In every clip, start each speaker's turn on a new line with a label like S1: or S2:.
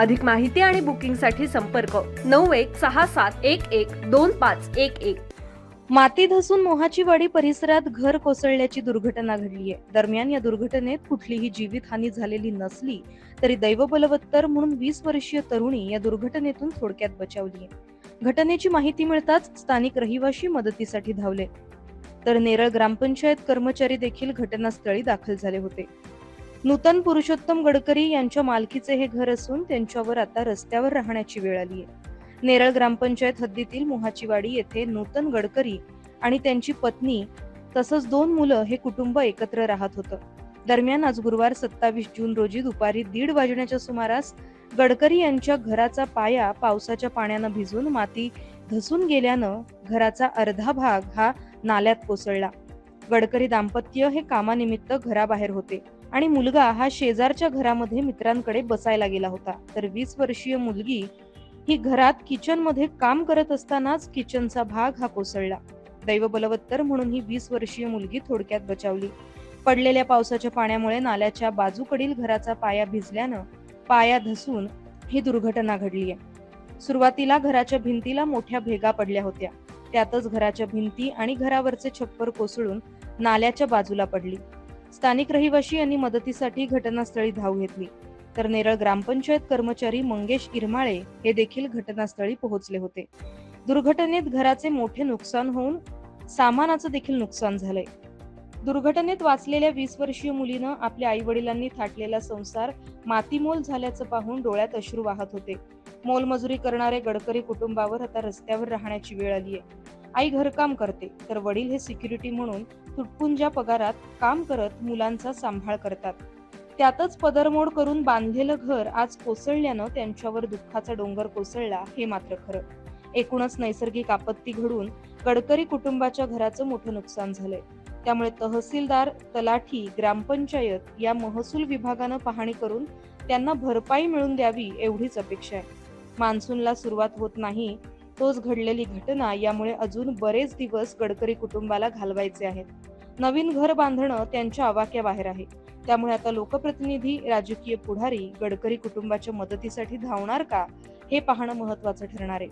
S1: अधिक माहिती आणि बुकिंगसाठी संपर्क नऊ एक सहा सात एक एक दोन पाच एक एक.
S2: माती धसून मोहाची वाडी परिसरात घर कोसळल्याची दुर्घटना घडली आहे दरम्यान या दुर्घटनेत कुठलीही जीवितहानी झालेली नसली तरी दैव बलवत्तर म्हणून वीस वर्षीय तरुणी या दुर्घटनेतून थोडक्यात बचावली आहे घटनेची माहिती मिळताच स्थानिक रहिवाशी मदतीसाठी धावले. तर नेरळ ग्रामपंचायत कर्मचारी देखील घटनास्थळी दाखल झाले होते. नूतन पुरुषोत्तम गडकरी यांच्या मालकीचे हे घर असून त्यांच्यावर आता रस्त्यावर राहण्याची वेळ आली आहे. नेरळ ग्रामपंचायत हद्दीतील मोहाचीवाडी येथे नूतन गडकरी आणि त्यांची पत्नी तसंच दोन मुलं हे कुटुंब एकत्र राहत होतं. दरम्यान आज गुरुवार सत्तावीस जून रोजी दुपारी दीड वाजण्याच्या सुमारास गडकरी यांच्या घराचा पाया पावसाच्या पाण्यानं भिजून माती धसून गेल्यानं घराचा अर्धा भाग हा नाल्यात कोसळला. गडकरी दाम्पत्य हे कामानिमित्त घराबाहेर होते. आणि मुलगा हा शेजारच्या घरामध्ये मित्रांकडे बसायला गेला होता. तर वीस वर्षीय मुलगी ही घरात किचनमध्ये काम करत असतानाच किचनचा भाग हा कोसळला. दैव बलवत्तर म्हणून ही वीस वर्षीय मुलगी थोडक्यात बचावली. पडलेल्या पावसाच्या पाण्यामुळे नाल्याच्या बाजूकडील घराचा पाया भिजल्यानं पाया धसून ही दुर्घटना घडली आहे सुरुवातीला घराच्या भिंतीला मोठ्या भेगा पडल्या होत्या. त्यातच घराच्या भिंती आणि घरावरचे छप्पर कोसळून नाल्याच्या बाजूला पडली. स्थानिक रहिवाशी यांनी मदतीसाठी घटनास्थळी धाव घेतली. तर नेरळ ग्रामपंचायत कर्मचारी मंगेश इरमाळे हे देखील घटनास्थळी पोहोचले होते. दुर्घटनेत घराचे मोठे नुकसान होऊन सामानाचं देखील नुकसान झालंय. दुर्घटनेत वाचलेल्या वीस वर्षीय मुलीनं आपल्या आई वडिलांनी थाटलेला संसार मातीमोल झाल्याचं पाहून डोळ्यात अश्रू वाहत होते. मोलमजुरी करणारे गडकरी कुटुंबावर आता रस्त्यावर राहण्याची वेळ आली आहे आई घरकाम करते. तर वडील हे सिक्युरिटी म्हणून तुटपुंज्या पगारात काम करत मुलांचा सांभाळ करतात. त्यातच पदरमोड करून बांधलेलं घर आज कोसळल्यानं त्यांच्यावर दुःखाचा डोंगर कोसळला हे मात्र खरं. एकूणच नैसर्गिक आपत्ती घडून गडकरी कुटुंबाच्या घराचं मोठं नुकसान झालंय. त्यामुळे तहसीलदार तलाठी ग्रामपंचायत या महसूल विभागानं पाहणी करून त्यांना भरपाई मिळून द्यावी एवढीच अपेक्षा आहे. मान्सूनला सुरुवात होत नाही तोच घडलेली घटना यामुळे अजून बरेच दिवस गडकरी कुटुंबाला घालवायचे आहेत. नवीन घर बांधणं त्यांच्या आवाक्याबाहेर आहे. त्यामुळे आता लोकप्रतिनिधी राजकीय पुढारी गडकरी कुटुंबाच्या मदतीसाठी धावणार का हे पाहणं महत्वाचं ठरणार आहे.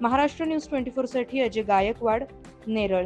S2: महाराष्ट्र न्यूज ट्वेंटी फोरसाठी अजय गायकवाड नेरळ.